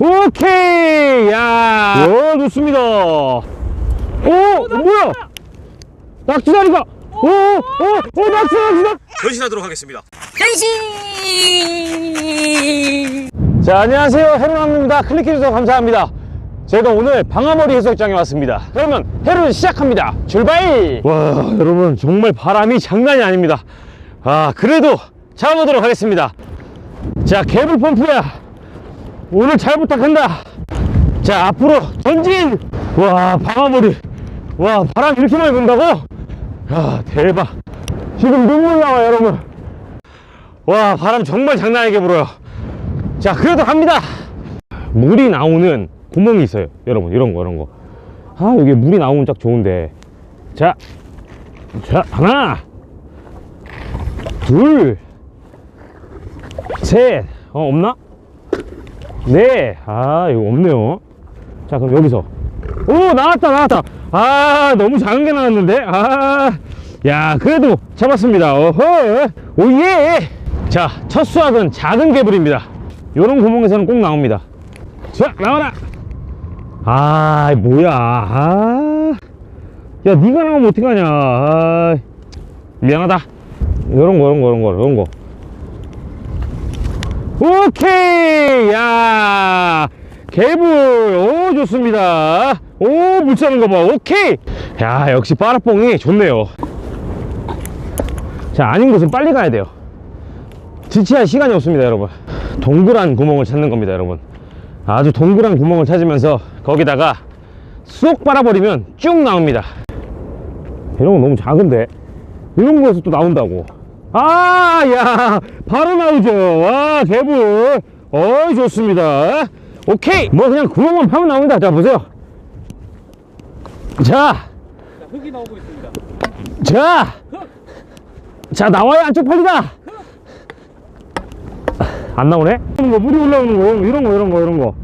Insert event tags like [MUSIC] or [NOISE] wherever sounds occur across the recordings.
오케이! 야! 오, 좋습니다. 오, 뭐야? 낙지다리가! 오, 오, 오, 낙지, 낙지, 낙지! 변신하도록 하겠습니다. 자, 안녕하세요. 해로남입니다. 클릭해주셔서 감사합니다. 제가 오늘 방아머리 해수욕장에 왔습니다. 그러면 해로를 시작합니다. 출발! 와, 여러분, 정말 바람이 장난이 아닙니다. 아, 그래도 잡아보도록 하겠습니다. 자, 개불 펌프야. 오늘 잘 부탁한다. 자, 앞으로 전진! 와, 방아머리. 와, 바람 이렇게 많이 분다고? 야, 대박. 지금 눈물 나와요, 여러분. 와, 바람 정말 장난 아니게 불어요. 자, 그래도 갑니다. 물이 나오는 구멍이 있어요. 여러분, 이런 거, 이런 거. 아, 여기 물이 나오면 딱 좋은데. 자, 자, 하나, 둘, 셋. 어, 없나? 네. 아, 이거 없네요. 자, 그럼 여기서. 오, 나왔다, 나왔다. 아, 너무 작은 게 나왔는데. 아, 야, 그래도 잡았습니다. 어허, 오예. 자, 첫 수확은 작은 개불입니다. 요런 구멍에서는 꼭 나옵니다. 자, 나와라. 아, 뭐야. 아, 야, 네가 나오면 어떡하냐. 아, 미안하다. 요런 거, 요런 거, 요런 거, 요런 거. 오케이! 야! 개불! 오, 좋습니다. 오, 물 차는 거 봐. 오케이! 야, 역시 빠라뽕이 좋네요. 자, 아닌 곳은 빨리 가야 돼요. 지체할 시간이 없습니다, 여러분. 동그란 구멍을 찾는 겁니다, 여러분. 아주 동그란 구멍을 찾으면서 거기다가 쏙 빨아버리면 쭉 나옵니다. 이런 건 너무 작은데? 이런 거에서 또 나온다고. 아, 야, 바로 나오죠. 와, 개불. 어이, 좋습니다. 오케이. 뭐 그냥 구멍만 파면 나옵니다. 자, 보세요. 자, 흙이 나오고 있습니다. 자, 자 나와야 안쪽 팔리다. 안 나오네? 거, 물이 올라오는 거, 이런 거, 이런 거, 이런 거.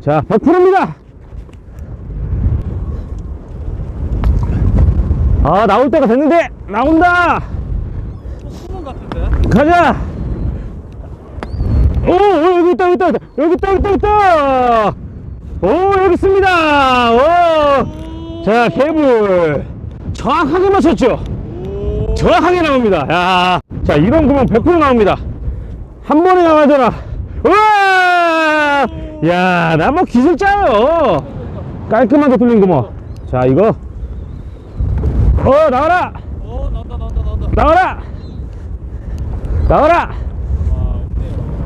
자, 100%입니다. 아, 나올 때가 됐는데 나온다. 가자. 오, 오, 여기 있다, 여기 있다, 여기 있다, 여기 있다, 여기 있다. 오, 여기 있습니다. 오. 자, 개불. 정확하게 맞췄죠? 정확하게 나옵니다. 야, 자, 이런 구멍 100% 나옵니다. 한 번에 나가잖아. 우와! 야, 나 뭐 기술자요. 깔끔하게 뚫린 구멍. 자, 이거. 어, 나와라! 어 나온다 나온다 나온다. 나와라! 나와라!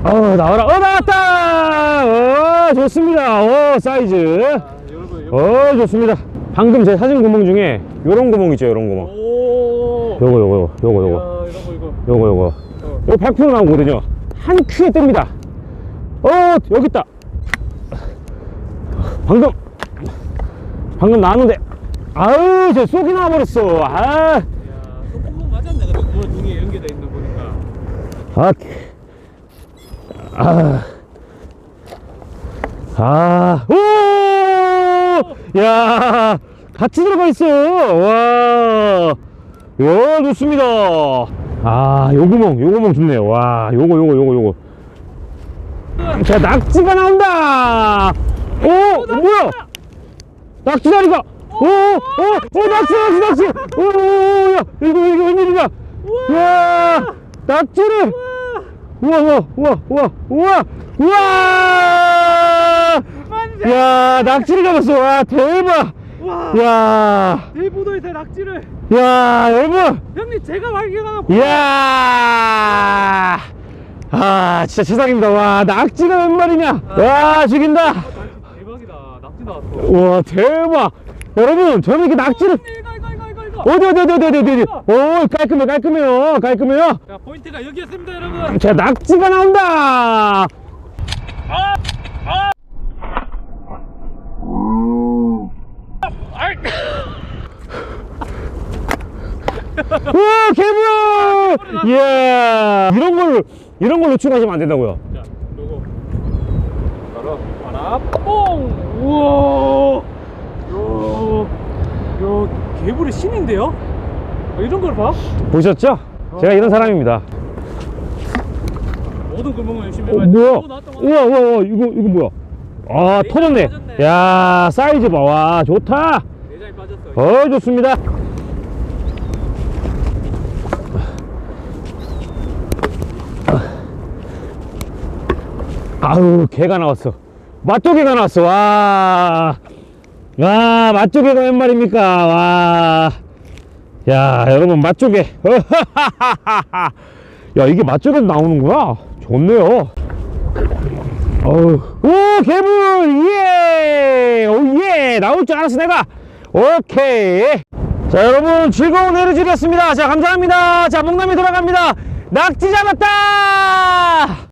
와 어. 나와라. 어, 나왔다! 어, 좋습니다. 어, 사이즈. 어, 좋습니다. 방금 제 사진 구멍 중에 요런 구멍 있죠, 요런 구멍. 오. 요거, 요거, 요거, 요거. 야, 이런 거 이거. 요거, 요거. 어. 이거 100% 나오거든요. 한 큐에 뜹니다. 어, 여기 있다. 방금, 방금 나왔는데, 아유, 저 쏙이 나와버렸어. 아, 맞았네. 물 등에 연결돼 있는 거 보니까. 아, 아, 아, 오! 야, 같이 들어가 있어. 와, 야, 좋습니다. 아, 요 구멍, 요 구멍 좋네요. 와, 요거, 요거, 요거, 요거. 자, 낙지가 나온다. 오, 뭐야? 낙지 다리가. 오, 오, 오, 낙지, 낙지, 낙지. 오, 야, 이거, 이거 웬일이야? 와, 낙지를. 우와, 우와, 우와, 우와, 우와, 우와! 야, 낙지를 잡았어. 와, 대박. 와. 야, 대부도에서 낙지를 야, 여러분. 형님 제가 발견한 이야! 아, 진짜 세상입니다. 와, 낙지가 몇 마리냐? 와, 죽인다. 대박이다. 낙지 나왔어. 와, 대박. 여러분, 저는 이렇게 낙지를. 어디, 어디, 어디, 어디, 어디. 오, 깔끔해, 깔끔해요. 깔끔해요. 자 포인트가 여기였습니다 여러분. 자, 낙지가 나온다. 우와, 개불! 이야, 이런 걸, 이런 걸 노출하시면 안 된다고요. 자 요거. 바로 하나 뽕. 우와. 요. 요 개불이 신인데요? 어, 이런 걸 봐? 보셨죠? 제가 이런 사람입니다. 모든 구멍을 열심히 어, 해봐야 뭐야? 오, 나왔다, 나왔다. 우와, 우와, 우와, 이거, 이거 뭐야? 아 터졌네 터졌네. 야 사이즈 봐 와 좋다 내장이 빠졌어. 어 좋습니다 아우 개가 나왔어 맛조개가 나왔어 와, 와 맛조개가 웬 말입니까? 와, 야 여러분 맛조개. [LAUGHS] 야 이게 맛조개도 나오는구나. 좋네요. 어우 오 개불! 예! 오예! 나올 줄 알았어 내가. 오케이. 자 여러분 즐거운 해를 즐겼습니다. 자 감사합니다. 자 목남이 돌아갑니다. 낙지 잡았다